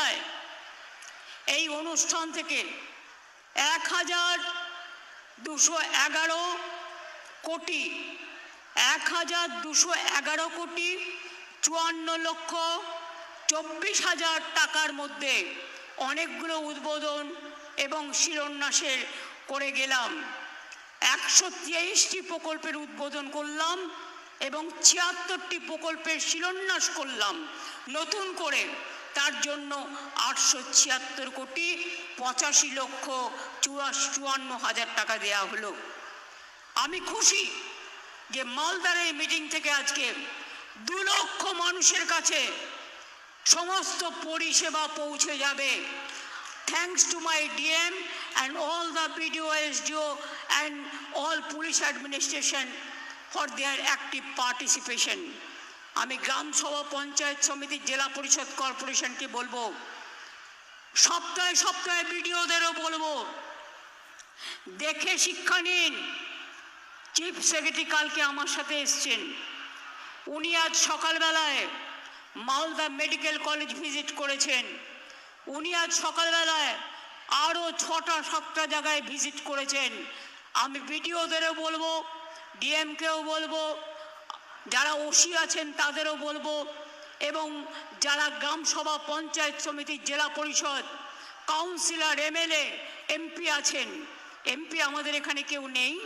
সকালবেলায় এই অনুষ্ঠান থেকে এক হাজার দুশো এগারো কোটি, এক হাজার দুশো এগারো কোটি চুয়ান্ন লক্ষ চব্বিশ হাজার টাকার মধ্যে অনেকগুলো উদ্বোধন এবং শিলান্যাসের করে গেলাম। একশো তেইশটি প্রকল্পের উদ্বোধন করলাম। এবং ছিয়াত্তরটি প্রকল্পের শিলান্যাস করলাম। নতুন করে তার জন্য আটশো ছিয়াত্তর কোটি পঁচাশি লক্ষ চুয়াশ চুয়ান্ন হাজার টাকা দেয়া হলো। আমি খুশি যে মালদার এই মিটিং থেকে আজকে দু লক্ষ মানুষের কাছে সমস্ত পরিষেবা পৌঁছে যাবে। Thanks to my DM and all the BDO SDO and all police administration for their active participation আমি গ্রাম সভা, পঞ্চায়েত সমিতি, জেলা পরিষদ কর্পোরেশনকে বলব, সপ্তাহে সপ্তাহে বিডিওদেরও বলব, দেখে শিক্ষা নিন। চিফ সেক্রেটারি কালকে আমার সাথে এসছেন। উনি আজ সকালবেলায় মালদা মেডিকেল কলেজ ভিজিট করেছেন। উনি আজ সকালবেলায় আরও ছটা, সাতটা জায়গায় ভিজিট করেছেন। আমি বিডিওদেরও বলব ডিএমকেও বলব, যারা ওসি আছেন তাদেরও বলব, এবং যারা গ্রাম সভা panchayat samiti Zila Parishad councillor, MLA, MP আছেন, এমপি আমাদের এখানে কেউ নেই,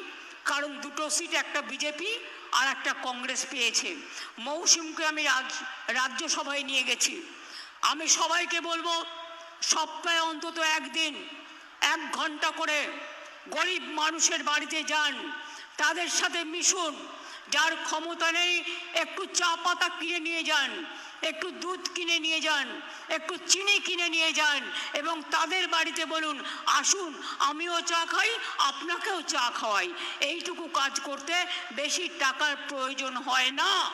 কারণ দুটো সিট, একটা বিজেপি আর একটা কংগ্রেস পেয়েছে। মৌসুমকে আমি রাজ- রাজ্যসভায় নিয়ে গেছি। আমি সবাইকে বলব, সপ্তাহে অন্তত একদিন, এক ঘণ্টা করে গরিব মানুষের বাড়িতে যান তাদের সাথে মিশুন, যার ক্ষমতা নেই একটু চা পাতা কিনে নিয়ে যান, একটু দুধ কিনে নিয়ে যান, একটু চিনি কিনে নিয়ে যান এবং তাদের বাড়িতে বলুন, আসুন, আমিও চা খাই, আপনাকেও চা খাওয়াই। এইটুকু কাজ করতে বেশি টাকার প্রয়োজন হয় না।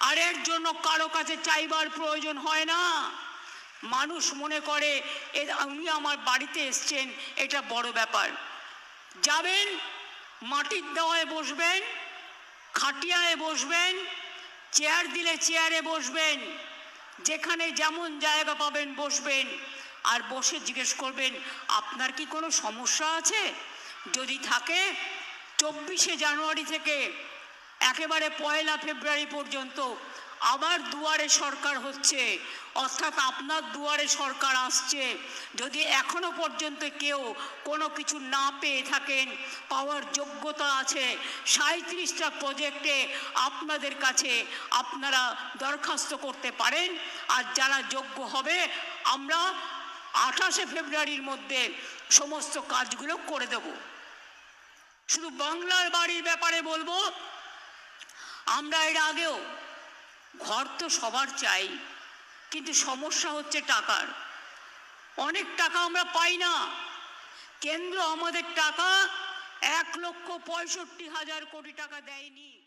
আর এর জন্য কারও কাছে চাইবার প্রয়োজন হয় না। মানুষ মনে করে উনি আমার বাড়িতে এসছেন, এটা বড় ব্যাপার। যাবেন মাটির দেওয়ায় বসবেন, খাটিয়ায় বসবেন, চেয়ার দিলে চেয়ারে বসবেন, যেখানে যেমন জায়গা পাবেন বসবেন। আর বসে জিজ্ঞেস করবেন, আপনার কি কোনো সমস্যা আছে? যদি থাকে, চব্বিশে জানুয়ারি থেকে একেবারে পয়লা ফেব্রুয়ারি পর্যন্ত আবার দুয়ারে সরকার হচ্ছে, অর্থাৎ আপনার দুয়ারে সরকার আসছে। যদি এখনও পর্যন্ত কেউ কোনো কিছু না পেয়ে থাকেন, পাওয়ার যোগ্যতা আছে সাঁত্রিশটা প্রজেক্টে আপনাদের কাছে আপনারা দরখাস্ত করতে পারেন। আর যারা যোগ্য হবে, আমরা আঠাশে ফেব্রুয়ারির মধ্যে সমস্ত কাজগুলো করে দেব। শুধু বাংলার বাড়ির ব্যাপারে বলব, আমরা এর আগেও ঘর তো সবার চাই, কিন্তু সমস্যা হচ্ছে টাকার। অনেক টাকা আমরা পাই না। কেন্দ্র আমাদের টাকা এক লক্ষ পঁয়ষট্টি হাজার কোটি টাকা দেয়নি।